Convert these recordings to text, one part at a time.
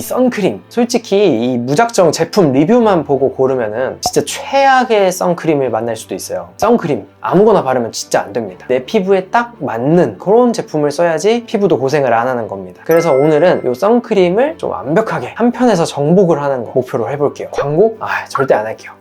이 선크림 솔직히 이 무작정 제품 리뷰만 보고 고르면은 진짜 최악의 선크림을 만날 수도 있어요. 선크림 아무거나 바르면 진짜 안 됩니다. 내 피부에 딱 맞는 그런 제품을 써야지 피부도 고생을 안 하는 겁니다. 그래서 오늘은 이 선크림을 좀 완벽하게 한 편에서 정복을 하는 거 목표로 해볼게요. 광고? 아 절대 안 할게요.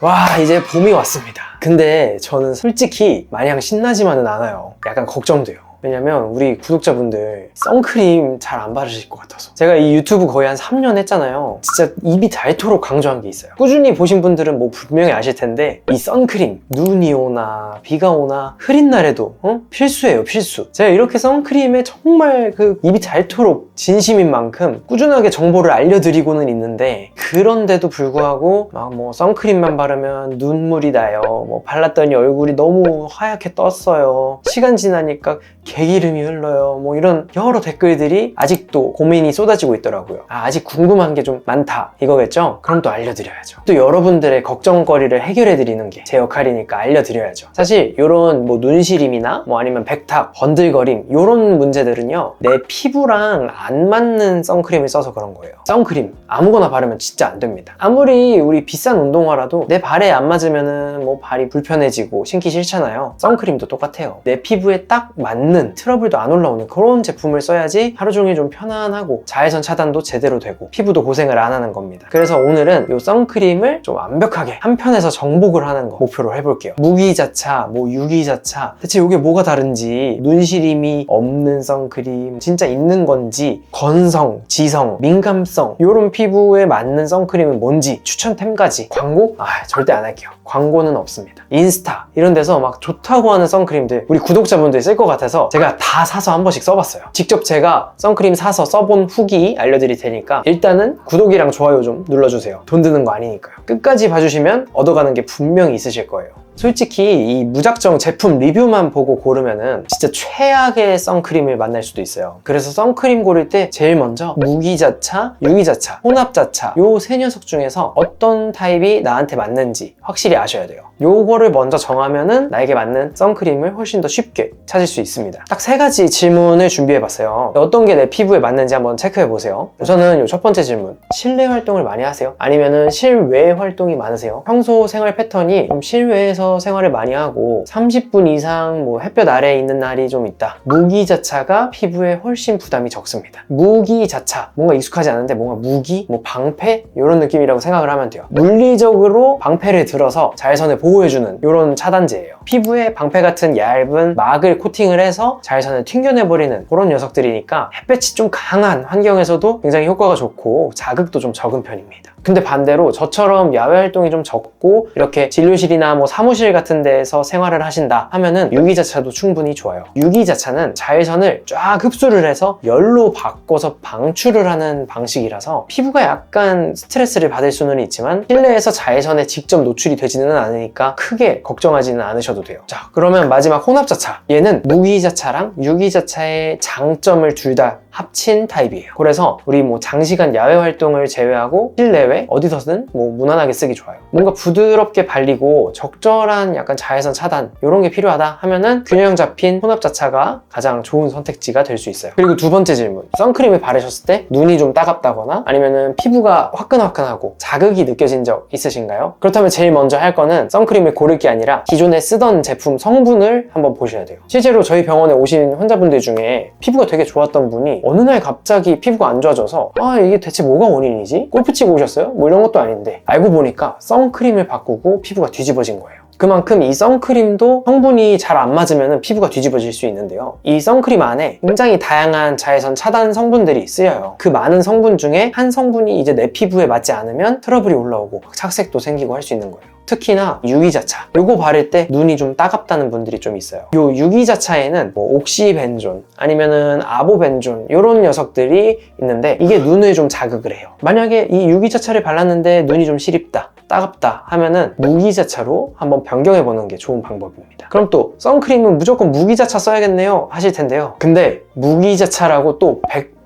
와 이제 봄이 왔습니다. 근데 저는 솔직히 마냥 신나지만은 않아요. 약간 걱정돼요 왜냐면 우리 구독자분들 선크림 잘 안 바르실 것 같아서. 제가 이 유튜브 거의 한 3년 했잖아요. 진짜 입이 닳도록 강조한 게 있어요. 꾸준히 보신 분들은 뭐 분명히 아실 텐데 이 선크림 눈이 오나 비가 오나 흐린 날에도 어? 필수예요 필수. 제가 이렇게 선크림에 정말 그 입이 닳도록 진심인 만큼 꾸준하게 정보를 알려드리고는 있는데 그런데도 불구하고 막 뭐 선크림만 바르면 눈물이 나요. 뭐 발랐더니 얼굴이 너무 하얗게 떴어요. 시간 지나니까 개기름이 흘러요. 뭐 이런 여러 댓글들이 아직도 고민이 쏟아지고 있더라고요. 아, 아직 궁금한 게 좀 많다. 이거겠죠? 그럼 또 알려드려야죠. 또 여러분들의 걱정거리를 해결해드리는 게 제 역할이니까 알려드려야죠. 사실 이런 뭐 눈시림이나 뭐 아니면 백탁, 번들거림 이런 문제들은요. 내 피부랑 안 맞는 선크림을 써서 그런 거예요. 선크림 아무거나 바르면 진짜 안 됩니다. 아무리 우리 비싼 운동화라도 내 발에 안 맞으면은 뭐 발이 불편해지고 신기 싫잖아요. 선크림도 똑같아요. 내 피부에 딱 맞는 트러블도 안 올라오는 그런 제품을 써야지 하루 종일 좀 편안하고 자외선 차단도 제대로 되고 피부도 고생을 안 하는 겁니다. 그래서 오늘은 이 선크림을 좀 완벽하게 한 편에서 정복을 하는 거 목표로 해볼게요. 무기자차, 뭐 유기자차 대체 이게 뭐가 다른지 눈시림이 없는 선크림 진짜 있는 건지 건성, 지성, 민감성 이런 피부에 맞는 선크림은 뭔지 추천템까지 광고? 아 절대 안 할게요. 광고는 없습니다. 인스타 이런 데서 막 좋다고 하는 선크림들 우리 구독자분들이 쓸 것 같아서 제가 다 사서 한 번씩 써봤어요. 직접 제가 선크림 사서 써본 후기 알려드릴 테니까 일단은 구독이랑 좋아요 좀 눌러주세요. 돈 드는 거 아니니까요. 끝까지 봐주시면 얻어가는 게 분명히 있으실 거예요. 솔직히 이 무작정 제품 리뷰만 보고 고르면은 진짜 최악의 선크림을 만날 수도 있어요. 그래서 선크림 고를 때 제일 먼저 무기자차, 유기자차, 혼합자차 요 세 녀석 중에서 어떤 타입이 나한테 맞는지 확실히 아셔야 돼요. 요거를 먼저 정하면은 나에게 맞는 선크림을 훨씬 더 쉽게 찾을 수 있습니다. 딱 세 가지 질문을 준비해 봤어요. 어떤 게 내 피부에 맞는지 한번 체크해 보세요. 우선은 요 첫 번째 질문. 실내 활동을 많이 하세요? 아니면은 실외 활동이 많으세요? 평소 생활 패턴이 좀 실외에서 생활을 많이 하고 30분 이상 뭐 햇볕 아래에 있는 날이 좀 있다. 무기 자차가 피부에 훨씬 부담이 적습니다. 무기 자차 뭔가 익숙하지 않은데 뭔가 무기, 뭐 방패 이런 느낌이라고 생각을 하면 돼요. 물리적으로 방패를 들어서 자외선을 보호해주는 이런 차단제예요. 피부에 방패 같은 얇은 막을 코팅을 해서 자외선을 튕겨내버리는 그런 녀석들이니까 햇볕이 좀 강한 환경에서도 굉장히 효과가 좋고 자극도 좀 적은 편입니다. 근데 반대로 저처럼 야외 활동이 좀 적고 이렇게 진료실이나 뭐 사무실 같은 데에서 생활을 하신다 하면은 유기자차도 충분히 좋아요. 유기자차는 자외선을 쫙 흡수를 해서 열로 바꿔서 방출을 하는 방식이라서 피부가 약간 스트레스를 받을 수는 있지만 실내에서 자외선에 직접 노출이 되지는 않으니까 크게 걱정하지는 않으셔도 돼요. 자, 그러면 마지막 혼합자차. 얘는 무기자차랑 유기자차의 장점을 둘 다 합친 타입이에요. 그래서 우리 뭐 장시간 야외 활동을 제외하고 실내외 어디서든 뭐 무난하게 쓰기 좋아요. 뭔가 부드럽게 발리고 적절한 약간 자외선 차단 이런 게 필요하다 하면은 균형 잡힌 혼합 자차가 가장 좋은 선택지가 될 수 있어요. 그리고 두 번째 질문. 선크림을 바르셨을 때 눈이 좀 따갑다거나 아니면은 피부가 화끈화끈하고 자극이 느껴진 적 있으신가요? 그렇다면 제일 먼저 할 거는 선크림을 고를 게 아니라 기존에 쓰던 제품 성분을 한번 보셔야 돼요. 실제로 저희 병원에 오신 환자분들 중에 피부가 되게 좋았던 분이 어느 날 갑자기 피부가 안 좋아져서 아 이게 대체 뭐가 원인이지? 골프 치고 오셨어요? 뭐 이런 것도 아닌데 알고 보니까 선크림을 바꾸고 피부가 뒤집어진 거예요. 그만큼 이 선크림도 성분이 잘 안 맞으면 피부가 뒤집어질 수 있는데요. 이 선크림 안에 굉장히 다양한 자외선 차단 성분들이 쓰여요. 그 많은 성분 중에 한 성분이 이제 내 피부에 맞지 않으면 트러블이 올라오고 착색도 생기고 할 수 있는 거예요. 특히나 유기자차. 요거 바를 때 눈이 좀 따갑다는 분들이 좀 있어요. 요 유기자차에는 뭐 옥시벤존 아니면은 아보벤존 요런 녀석들이 있는데 이게 눈을 좀 자극을 해요. 만약에 이 유기자차를 발랐는데 눈이 좀 시립다 따갑다 하면은 무기자차로 한번 변경해 보는 게 좋은 방법입니다. 그럼 또 선크림은 무조건 무기자차 써야겠네요 하실 텐데요. 근데 무기자차라고 또100%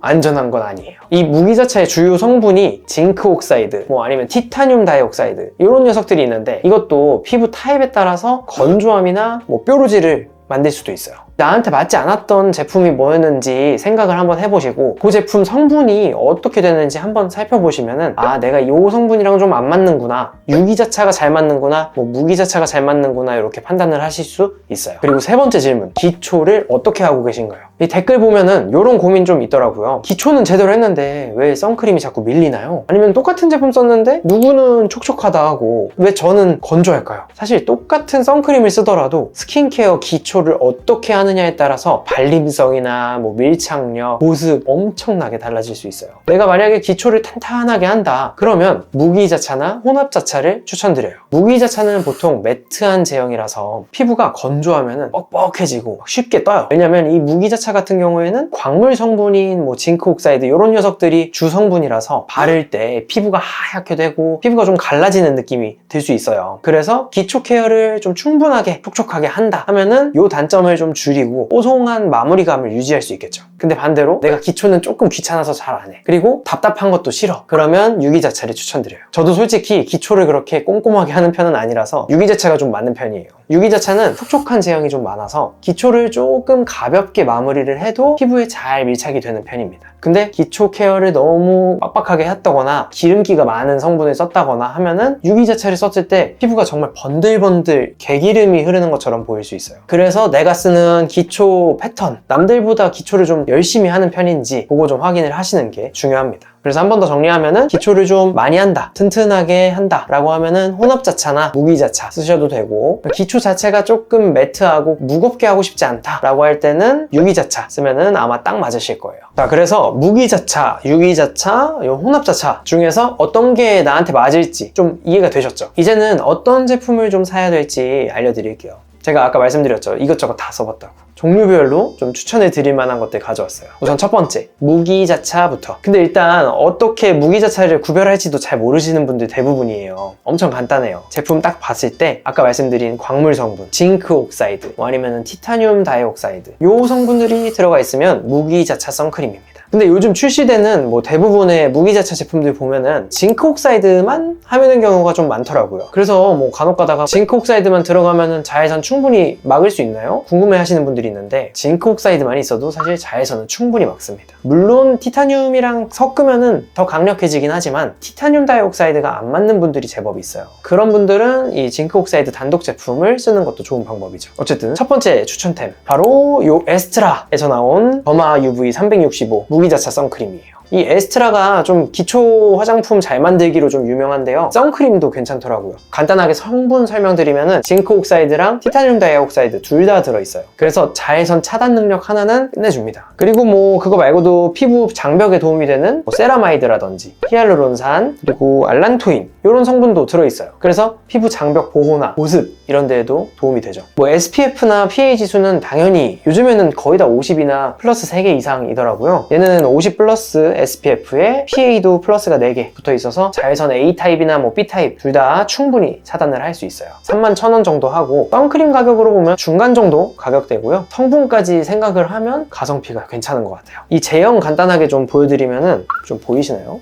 안전한 건 아니에요. 이 무기자차의 주요 성분이 징크 옥사이드, 뭐 아니면 티타늄 다이옥사이드 이런 녀석들이 있는데 이것도 피부 타입에 따라서 건조함이나 뭐 뾰루지를 만들 수도 있어요. 나한테 맞지 않았던 제품이 뭐였는지 생각을 한번 해보시고 그 제품 성분이 어떻게 되는지 한번 살펴보시면은 아 내가 이 성분이랑 좀 안 맞는구나 유기자차가 잘 맞는구나 뭐 무기자차가 잘 맞는구나 이렇게 판단을 하실 수 있어요 그리고 세 번째 질문 기초를 어떻게 하고 계신가요? 이 댓글 보면은 이런 고민 좀 있더라고요 기초는 제대로 했는데 왜 선크림이 자꾸 밀리나요? 아니면 똑같은 제품 썼는데 누구는 촉촉하다 하고 왜 저는 건조할까요? 사실 똑같은 선크림을 쓰더라도 스킨케어 기초를 어떻게 하느냐에 따라서 발림성이나 뭐 밀착력, 보습 엄청나게 달라질 수 있어요. 내가 만약에 기초를 탄탄하게 한다. 그러면 무기자차나 혼합자차를 추천드려요. 무기자차는 보통 매트한 제형이라서 피부가 건조하면 뻑뻑해지고 쉽게 떠요. 왜냐면 이 무기자차 같은 경우에는 광물 성분인 뭐 징크 옥사이드 이런 녀석들이 주 성분이라서 바를 때 피부가 하얗게 되고 피부가 좀 갈라지는 느낌이 들 수 있어요. 그래서 기초 케어를 좀 충분하게 촉촉하게 한다 하면은 이 단점을 좀 줄이고 뽀송한 마무리감을 유지할 수 있겠죠. 근데 반대로 내가 기초는 조금 귀찮아서 잘 안 해. 그리고 답답한 것도 싫어. 그러면 유기자차를 추천드려요. 저도 솔직히 기초를 그렇게 꼼꼼하게 하는 편은 아니라서 유기자차가 좀 맞는 편이에요. 유기자차는 촉촉한 제형이 좀 많아서 기초를 조금 가볍게 마무리를 해도 피부에 잘 밀착이 되는 편입니다. 근데 기초 케어를 너무 빡빡하게 했다거나 기름기가 많은 성분을 썼다거나 하면은 유기자차를 썼을 때 피부가 정말 번들번들 개기름이 흐르는 것처럼 보일 수 있어요. 그래서 내가 쓰는 기초 패턴, 남들보다 기초를 좀 열심히 하는 편인지 그거 좀 확인을 하시는 게 중요합니다. 그래서 한 번 더 정리하면은 기초를 좀 많이 한다, 튼튼하게 한다 라고 하면은 혼합자차나 무기자차 쓰셔도 되고 기초 자체가 조금 매트하고 무겁게 하고 싶지 않다 라고 할 때는 유기자차 쓰면은 아마 딱 맞으실 거예요. 자, 그래서 무기자차, 유기자차, 요 혼합자차 중에서 어떤 게 나한테 맞을지 좀 이해가 되셨죠? 이제는 어떤 제품을 좀 사야 될지 알려드릴게요. 제가 아까 말씀드렸죠. 이것저것 다 써봤다고. 종류별로 좀 추천해 드릴 만한 것들 가져왔어요. 우선 첫 번째, 무기자차부터. 근데 일단 어떻게 무기자차를 구별할지도 잘 모르시는 분들 대부분이에요. 엄청 간단해요. 제품 딱 봤을 때 아까 말씀드린 광물 성분, 징크 옥사이드, 뭐 아니면 티타늄 다이옥사이드 요 성분들이 들어가 있으면 무기자차 선크림입니다. 근데 요즘 출시되는 뭐 대부분의 무기자차 제품들 보면은 징크 옥사이드만 하면은 경우가 좀 많더라고요. 그래서 뭐 간혹 가다가 징크 옥사이드만 들어가면은 자외선 충분히 막을 수 있나요? 궁금해 하시는 분들이 있는데 징크 옥사이드만 있어도 사실 자외선은 충분히 막습니다. 물론 티타늄이랑 섞으면은 더 강력해지긴 하지만 티타늄 다이옥사이드가 안 맞는 분들이 제법 있어요. 그런 분들은 이 징크 옥사이드 단독 제품을 쓰는 것도 좋은 방법이죠. 어쨌든 첫 번째 추천템 바로 요 에스트라에서 나온 더마 UV 365 무기자차 선크림이에요. 이 에스트라가 좀 기초 화장품 잘 만들기로 좀 유명한데요. 선크림도 괜찮더라고요. 간단하게 성분 설명드리면은 징크 옥사이드랑 티타늄 다이옥사이드 둘 다 들어있어요. 그래서 자외선 차단 능력 하나는 끝내줍니다. 그리고 뭐 그거 말고도 피부 장벽에 도움이 되는 뭐 세라마이드라든지 히알루론산 그리고 알란토인 이런 성분도 들어있어요. 그래서 피부 장벽 보호나 보습 이런 데에도 도움이 되죠. 뭐 SPF나 PA 지수는 당연히 요즘에는 거의 다 50이나 플러스 3개 이상이더라고요. 얘는 50 플러스 SPF에 PA도 플러스가 4개 붙어 있어서 자외선 A타입이나 뭐 B타입 둘 다 충분히 차단을 할 수 있어요. 3만 1,000원 정도 하고 선크림 가격으로 보면 중간 정도 가격대고요. 성분까지 생각을 하면 가성비가 괜찮은 것 같아요. 이 제형 간단하게 좀 보여드리면은 좀 보이시나요?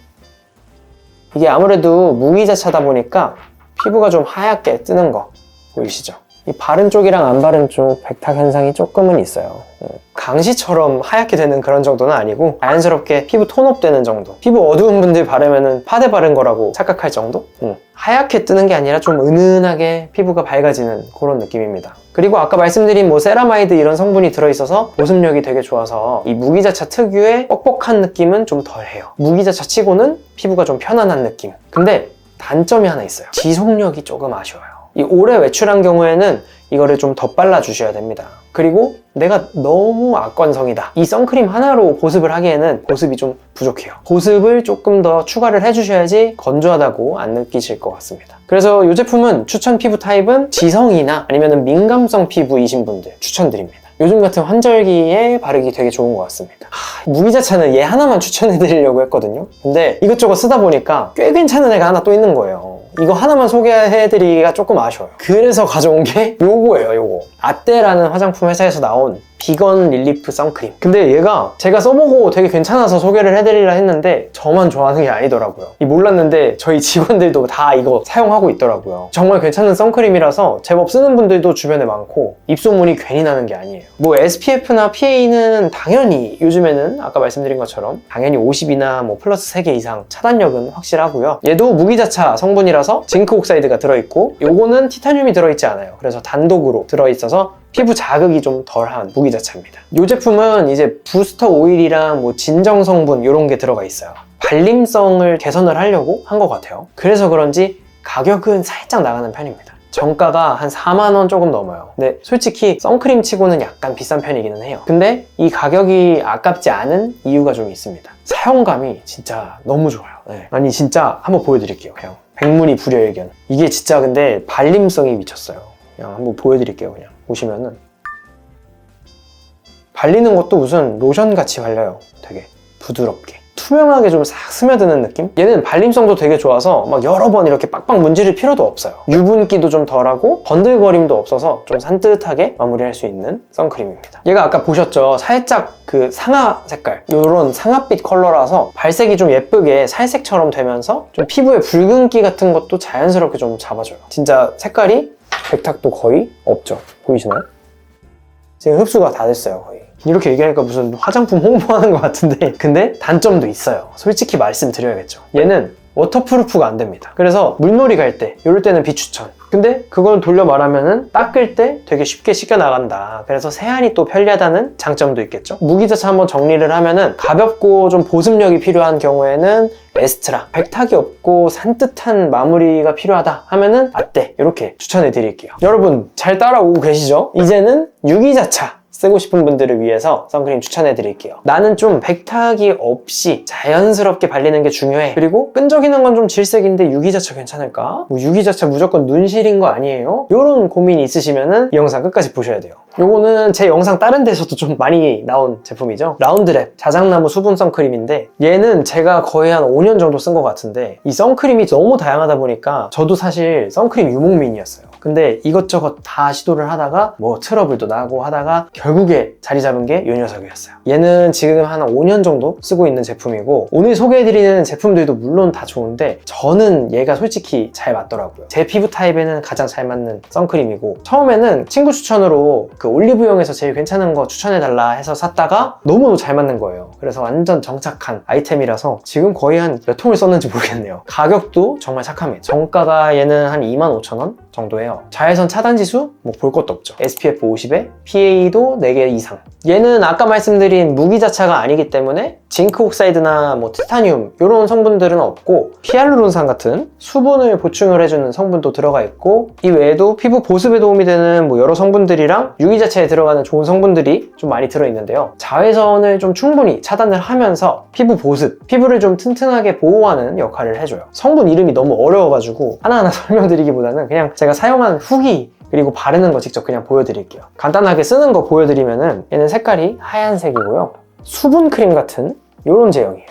이게 아무래도 무기자차다 보니까 피부가 좀 하얗게 뜨는 거 보이시죠? 이 바른 쪽이랑 안 바른 쪽 백탁 현상이 조금은 있어요. 음, 강시처럼 하얗게 되는 그런 정도는 아니고 자연스럽게 피부 톤업 되는 정도. 피부 어두운 분들 바르면은 파데 바른 거라고 착각할 정도? 음, 하얗게 뜨는 게 아니라 좀 은은하게 피부가 밝아지는 그런 느낌입니다. 그리고 아까 말씀드린 뭐 세라마이드 이런 성분이 들어있어서 보습력이 되게 좋아서 이 무기자차 특유의 뻑뻑한 느낌은 좀 덜해요. 무기자차 치고는 피부가 좀 편안한 느낌. 근데 단점이 하나 있어요. 지속력이 조금 아쉬워요. 이 오래 외출한 경우에는 이거를 좀더 빨라 주셔야 됩니다. 그리고 내가 너무 악건성이다. 이 선크림 하나로 보습을 하기에는 보습이 좀 부족해요. 보습을 조금 더 추가를 해주셔야지 건조하다고 안 느끼실 것 같습니다. 그래서 이 제품은 추천 피부 타입은 지성이나 아니면 민감성 피부이신 분들 추천드립니다. 요즘 같은 환절기에 바르기 되게 좋은 것 같습니다. 하, 무기자차는 얘 하나만 추천해드리려고 했거든요. 근데 이것저것 쓰다 보니까 꽤 괜찮은 애가 하나 또 있는 거예요. 이거 하나만 소개해드리기가 조금 아쉬워요. 그래서 가져온 게 요거예요, 요거. 아떼라는 화장품 회사에서 나온 비건 릴리프 선크림. 근데 얘가 제가 써보고 되게 괜찮아서 소개를 해드리려 했는데 저만 좋아하는 게 아니더라고요. 이 몰랐는데 저희 직원들도 다 이거 사용하고 있더라고요. 정말 괜찮은 선크림이라서 제법 쓰는 분들도 주변에 많고 입소문이 괜히 나는 게 아니에요. 뭐 SPF나 PA는 당연히 요즘에는 아까 말씀드린 것처럼 당연히 50이나 뭐 플러스 3개 이상 차단력은 확실하고요. 얘도 무기자차 성분이라서 징크 옥사이드가 들어있고 요거는 티타늄이 들어있지 않아요. 그래서 단독으로 들어있어서 피부 자극이 좀 덜한 무기자차입니다. 이 제품은 이제 부스터 오일이랑 뭐 진정 성분 이런 게 들어가 있어요. 발림성을 개선을 하려고 한 것 같아요. 그래서 그런지 가격은 살짝 나가는 편입니다. 정가가 한 4만원 조금 넘어요. 근데 솔직히 선크림 치고는 약간 비싼 편이기는 해요. 근데 이 가격이 아깝지 않은 이유가 좀 있습니다. 사용감이 진짜 너무 좋아요. 네. 아니 진짜 한번 보여드릴게요. 그냥 백문이 불여일견. 이게 진짜 근데 발림성이 미쳤어요. 그냥 한번 보여드릴게요. 그냥 보시면은 발리는 것도 무슨 로션 같이 발려요. 되게 부드럽게. 투명하게 좀 싹 스며드는 느낌? 얘는 발림성도 되게 좋아서 막 여러 번 이렇게 빡빡 문지를 필요도 없어요. 유분기도 좀 덜하고 번들거림도 없어서 좀 산뜻하게 마무리할 수 있는 선크림입니다. 얘가 아까 보셨죠? 살짝 그 상아 색깔 이런 상아빛 컬러라서 발색이 좀 예쁘게 살색처럼 되면서 좀 피부에 붉은기 같은 것도 자연스럽게 좀 잡아줘요. 진짜 색깔이 백탁도 거의 없죠. 보이시나요? 지금 흡수가 다 됐어요 거의. 이렇게 얘기하니까 무슨 화장품 홍보하는 것 같은데. 근데 단점도 있어요. 솔직히 말씀드려야겠죠. 얘는 워터프루프가 안 됩니다. 그래서 물놀이 갈 때 이럴 때는 비추천 근데 그걸 돌려 말하면은 닦을 때 되게 쉽게 씻겨 나간다. 그래서 세안이 또 편리하다는 장점도 있겠죠. 무기자차 한번 정리를 하면은 가볍고 좀 보습력이 필요한 경우에는 에스트라 백탁이 없고 산뜻한 마무리가 필요하다 하면은 아떼 이렇게 추천해 드릴게요. 여러분 잘 따라오고 계시죠? 이제는 유기자차 쓰고 싶은 분들을 위해서 선크림 추천해 드릴게요. 나는 좀 백탁이 없이 자연스럽게 발리는 게 중요해. 그리고 끈적이는 건 좀 질색인데 유기자차 괜찮을까? 뭐 유기자차 무조건 눈실인 거 아니에요? 이런 고민이 있으시면은 이 영상 끝까지 보셔야 돼요. 요거는 제 영상 다른 데서도 좀 많이 나온 제품이죠. 라운드랩 자작나무 수분 선크림인데 얘는 제가 거의 한 5년 정도 쓴 것 같은데 이 선크림이 너무 다양하다 보니까 저도 사실 선크림 유목민이었어요. 근데 이것저것 다 시도를 하다가 뭐 트러블도 나고 하다가 결국에 자리 잡은 게 이 녀석이었어요. 얘는 지금 한 5년 정도 쓰고 있는 제품이고 오늘 소개해드리는 제품들도 물론 다 좋은데 저는 얘가 솔직히 잘 맞더라고요. 제 피부 타입에는 가장 잘 맞는 선크림이고 처음에는 친구 추천으로 그 올리브영에서 제일 괜찮은 거 추천해달라 해서 샀다가 너무 잘 맞는 거예요. 그래서 완전 정착한 아이템이라서 지금 거의 한 몇 통을 썼는지 모르겠네요. 가격도 정말 착합니다. 정가가 얘는 한 25,000원 정도예요. 자외선 차단 지수 뭐 볼 것도 없죠. SPF 50에 PA도 4개 이상. 얘는 아까 말씀드린 무기 자차가 아니기 때문에 징크 옥사이드나 뭐 티타늄 이런 성분들은 없고 히알루론산 같은 수분을 보충을 해주는 성분도 들어가 있고 이 외에도 피부 보습에 도움이 되는 뭐 여러 성분들이랑 유기 자체에 들어가는 좋은 성분들이 좀 많이 들어있는데요. 자외선을 좀 충분히 차단을 하면서 피부 보습, 피부를 좀 튼튼하게 보호하는 역할을 해줘요. 성분 이름이 너무 어려워가지고 하나하나 설명드리기보다는 그냥 제가 사용한 후기 그리고 바르는 거 직접 그냥 보여드릴게요. 간단하게 쓰는 거 보여드리면은 얘는 색깔이 하얀색이고요. 수분 크림 같은 이런 제형이에요.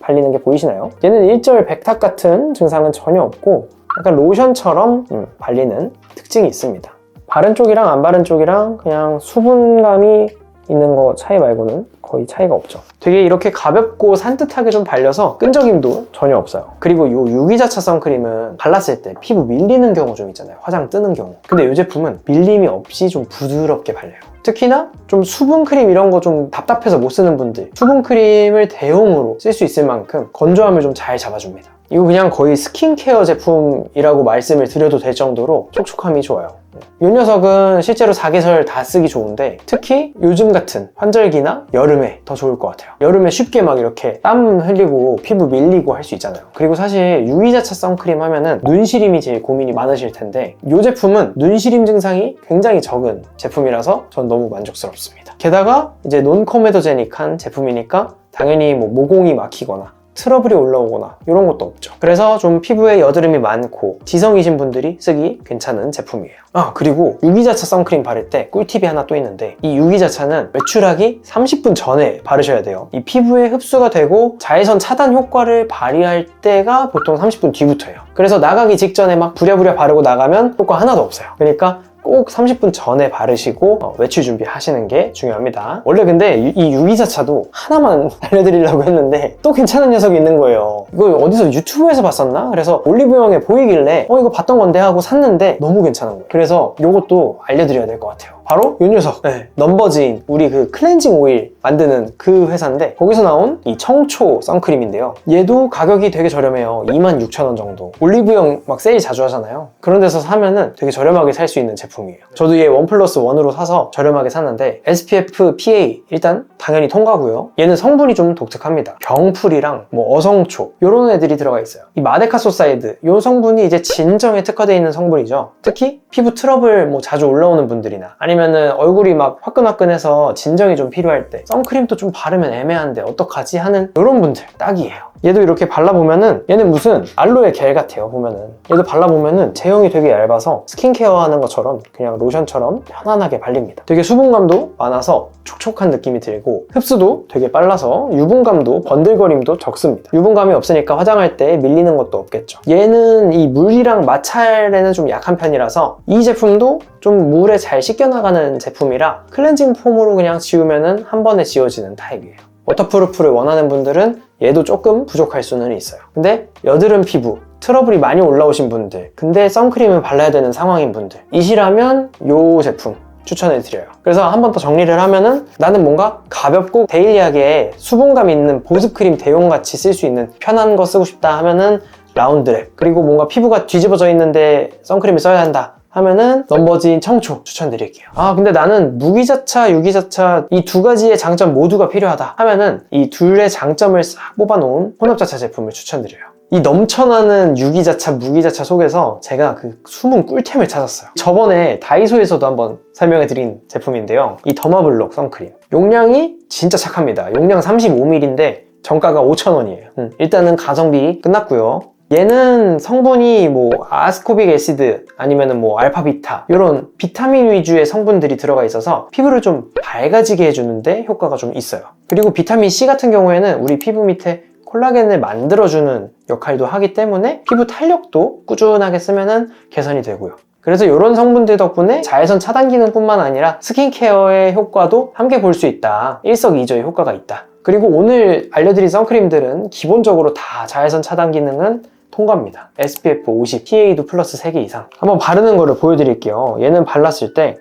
발리는 게 보이시나요? 얘는 일절 백탁 같은 증상은 전혀 없고 약간 로션처럼 음, 발리는 특징이 있습니다. 바른 쪽이랑 안 바른 쪽이랑 그냥 수분감이 있는 거 차이 말고는 거의 차이가 없죠. 되게 이렇게 가볍고 산뜻하게 좀 발려서 끈적임도 전혀 없어요. 그리고 이 유기자차 선크림은 발랐을 때 피부 밀리는 경우 좀 있잖아요. 화장 뜨는 경우. 근데 이 제품은 밀림이 없이 좀 부드럽게 발려요. 특히나 좀 수분크림 이런 거 좀 답답해서 못 쓰는 분들 수분크림을 대용으로 쓸 수 있을 만큼 건조함을 좀 잘 잡아줍니다. 이거 그냥 거의 스킨케어 제품이라고 말씀을 드려도 될 정도로 촉촉함이 좋아요. 이 녀석은 실제로 사계절 다 쓰기 좋은데 특히 요즘 같은 환절기나 여름에 더 좋을 것 같아요. 여름에 쉽게 막 이렇게 땀 흘리고 피부 밀리고 할 수 있잖아요. 그리고 사실 유기자차 선크림 하면은 눈시림이 제일 고민이 많으실 텐데 이 제품은 눈시림 증상이 굉장히 적은 제품이라서 전 너무 만족스럽습니다. 게다가 이제 논코메도제닉한 제품이니까 당연히 뭐 모공이 막히거나 트러블이 올라오거나 이런 것도 없죠. 그래서 좀 피부에 여드름이 많고 지성이신 분들이 쓰기 괜찮은 제품이에요. 아 그리고 유기자차 선크림 바를 때 꿀팁이 하나 또 있는데 이 유기자차는 외출하기 30분 전에 바르셔야 돼요. 이 피부에 흡수가 되고 자외선 차단 효과를 발휘할 때가 보통 30분 뒤부터예요. 그래서 나가기 직전에 막 부랴부랴 바르고 나가면 효과 하나도 없어요. 그러니까 꼭 30분 전에 바르시고 어, 외출 준비하시는 게 중요합니다. 원래 근데 이- 이 유기자차도 하나만 알려드리려고 했는데 또 괜찮은 녀석이 있는 거예요. 이거 어디서 유튜브에서 봤었나? 그래서 올리브영에 보이길래 어 이거 봤던 건데 하고 샀는데 너무 괜찮은 거예요. 그래서 이것도 알려드려야 될 것 같아요. 바로 이 녀석. 네, 넘버즈인 우리 그 클렌징 오일 만드는 그 회사인데 거기서 나온 이 청초 선크림인데요. 얘도 가격이 되게 저렴해요. 26,000원 정도. 올리브영 막 세일 자주 하잖아요. 그런 데서 사면은 되게 저렴하게 살 수 있는 제품이에요. 저도 얘 원 플러스 원으로 사서 저렴하게 샀는데 SPF PA 일단 당연히 통과고요. 얘는 성분이 좀 독특합니다. 병풀이랑 뭐 어성초 이런 애들이 들어가 있어요. 이 마데카소사이드. 이 성분이 이제 진정에 특화되어 있는 성분이죠. 특히 피부 트러블 뭐 자주 올라오는 분들이나 아니면은 얼굴이 막 화끈화끈해서 진정이 좀 필요할 때 선크림도 좀 바르면 애매한데 어떡하지 하는 이런 분들 딱이에요. 얘도 이렇게 발라보면은 얘는 무슨 알로에 겔 같아요 보면은. 얘도 발라보면은 제형이 되게 얇아서 스킨케어 하는 것처럼 그냥 로션처럼 편안하게 발립니다. 되게 수분감도 많아서 촉촉한 느낌이 들고 흡수도 되게 빨라서 유분감도 번들거림도 적습니다. 유분감이 없 으니까 화장할 때 밀리는 것도 없겠죠. 얘는 이 물이랑 마찰에는 좀 약한 편이라서 이 제품도 좀 물에 잘 씻겨나가는 제품이라 클렌징 폼으로 그냥 지우면은 한 번에 지워지는 타입이에요. 워터프루프를 원하는 분들은 얘도 조금 부족할 수는 있어요. 근데 여드름 피부, 트러블이 많이 올라오신 분들, 근데 선크림을 발라야 되는 상황인 분들, 이시라면 요 제품 추천해 드려요. 그래서 한 번 더 정리를 하면은 나는 뭔가 가볍고 데일리하게 수분감 있는 보습 크림 대용 같이 쓸 수 있는 편한 거 쓰고 싶다 하면은 라운드랩. 그리고 뭔가 피부가 뒤집어져 있는데 선크림을 써야 한다. 하면은 넘버진 청초 추천드릴게요. 아 근데 나는 무기자차, 유기자차 이 두 가지의 장점 모두가 필요하다 하면은 이 둘의 장점을 싹 뽑아놓은 혼합자차 제품을 추천드려요. 이 넘쳐나는 유기자차, 무기자차 속에서 제가 그 숨은 꿀템을 찾았어요. 저번에 다이소에서도 한번 설명해 드린 제품인데요. 이 더마블록 선크림. 용량이 진짜 착합니다. 용량 35ml인데 정가가 5,000원이에요. 일단은 가성비 끝났고요. 얘는 성분이 뭐 아스코빅 애시드 아니면은 뭐 알파비타 이런 비타민 위주의 성분들이 들어가 있어서 피부를 좀 밝아지게 해주는데 효과가 좀 있어요. 그리고 비타민 C 같은 경우에는 우리 피부 밑에 콜라겐을 만들어주는 역할도 하기 때문에 피부 탄력도 꾸준하게 쓰면은 개선이 되고요. 그래서 이런 성분들 덕분에 자외선 차단 기능뿐만 아니라 스킨케어의 효과도 함께 볼 수 있다. 일석이조의 효과가 있다. 그리고 오늘 알려드린 선크림들은 기본적으로 다 자외선 차단 기능은 통과입니다. SPF 50, PA도 플러스 3개 이상. 한번 바르는 거를 보여드릴게요. 얘는 발랐을 때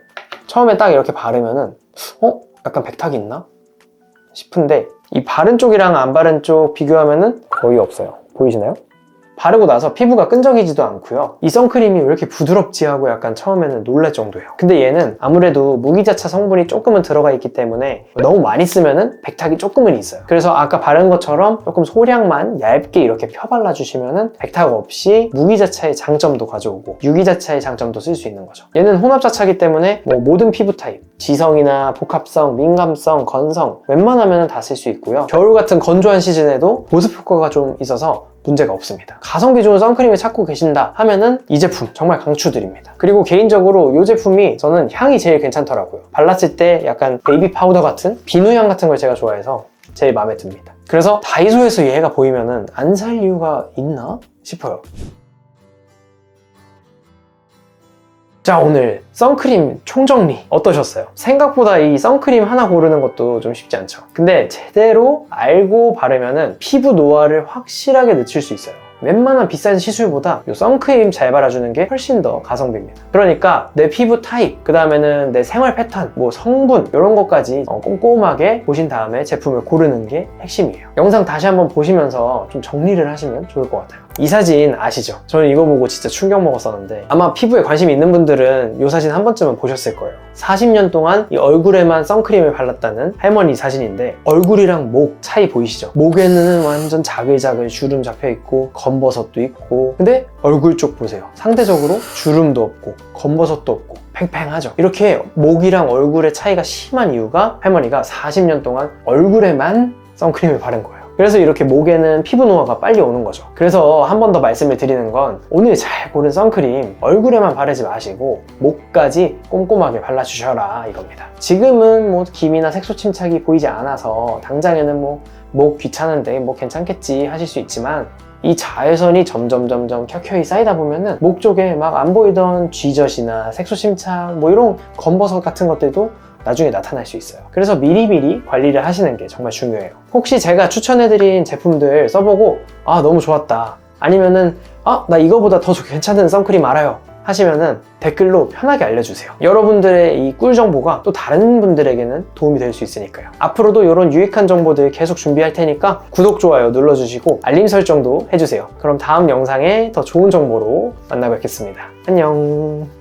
처음에 딱 이렇게 바르면은 어? 약간 백탁이 있나? 싶은데 이 바른 쪽이랑 안 바른 쪽 비교하면은 거의 없어요. 보이시나요? 바르고 나서 피부가 끈적이지도 않고요. 이 선크림이 왜 이렇게 부드럽지 하고 약간 처음에는 놀랄 정도예요. 근데 얘는 아무래도 무기자차 성분이 조금은 들어가 있기 때문에 너무 많이 쓰면은 백탁이 조금은 있어요. 그래서 아까 바른 것처럼 조금 소량만 얇게 이렇게 펴 발라 주시면은 백탁 없이 무기자차의 장점도 가져오고 유기자차의 장점도 쓸 수 있는 거죠. 얘는 혼합자차기 때문에 뭐 모든 피부 타입, 지성이나 복합성, 민감성, 건성 웬만하면 다 쓸 수 있고요. 겨울 같은 건조한 시즌에도 보습 효과가 좀 있어서 문제가 없습니다. 가성비 좋은 선크림을 찾고 계신다 하면은 이 제품 정말 강추드립니다. 그리고 개인적으로 이 제품이 저는 향이 제일 괜찮더라고요. 발랐을 때 약간 베이비 파우더 같은 비누향 같은 걸 제가 좋아해서 제일 마음에 듭니다. 그래서 다이소에서 얘가 보이면은 안 살 이유가 있나 싶어요. 자 오늘 선크림 총정리 어떠셨어요? 생각보다 이 선크림 하나 고르는 것도 좀 쉽지 않죠. 근데 제대로 알고 바르면은 피부 노화를 확실하게 늦출 수 있어요. 웬만한 비싼 시술보다 이 선크림 잘 발라주는 게 훨씬 더 가성비입니다. 그러니까 내 피부 타입 그 다음에는 내 생활 패턴 뭐 성분 이런 것까지 어, 꼼꼼하게 보신 다음에 제품을 고르는 게 핵심이에요. 영상 다시 한번 보시면서 좀 정리를 하시면 좋을 것 같아요 이 사진 아시죠? 저는 이거 보고 진짜 충격 먹었었는데 아마 피부에 관심 있는 분들은 이 사진 한 번쯤은 보셨을 거예요. 40년 동안 이 얼굴에만 선크림을 발랐다는 할머니 사진인데 얼굴이랑 목 차이 보이시죠? 목에는 완전 자글자글 주름 잡혀 있고 검버섯도 있고. 근데 얼굴 쪽 보세요. 상대적으로 주름도 없고 검버섯도 없고 팽팽하죠. 이렇게 목이랑 얼굴의 차이가 심한 이유가 할머니가 40년 동안 얼굴에만 선크림을 바른 거예요 그래서 이렇게 목에는 피부 노화가 빨리 오는 거죠. 그래서 한 번 더 말씀을 드리는 건 오늘 잘 고른 선크림 얼굴에만 바르지 마시고 목까지 꼼꼼하게 발라주셔라 이겁니다. 지금은 뭐 기미나 색소 침착이 보이지 않아서 당장에는 뭐 목 귀찮은데 뭐 괜찮겠지 하실 수 있지만 이 자외선이 점점 점점 켜켜이 쌓이다 보면은 목 쪽에 막 안 보이던 쥐젖이나 색소 침착 뭐 이런 검버섯 같은 것들도 나중에 나타날 수 있어요. 그래서 미리미리 관리를 하시는 게 정말 중요해요. 혹시 제가 추천해드린 제품들 써보고 아 너무 좋았다 아니면은 아 나 이거보다 더 괜찮은 선크림 알아요 하시면은 댓글로 편하게 알려주세요. 여러분들의 이 꿀 정보가 또 다른 분들에게는 도움이 될 수 있으니까요. 앞으로도 이런 유익한 정보들 계속 준비할 테니까 구독, 좋아요 눌러주시고 알림 설정도 해주세요. 그럼 다음 영상에 더 좋은 정보로 만나 뵙겠습니다. 안녕.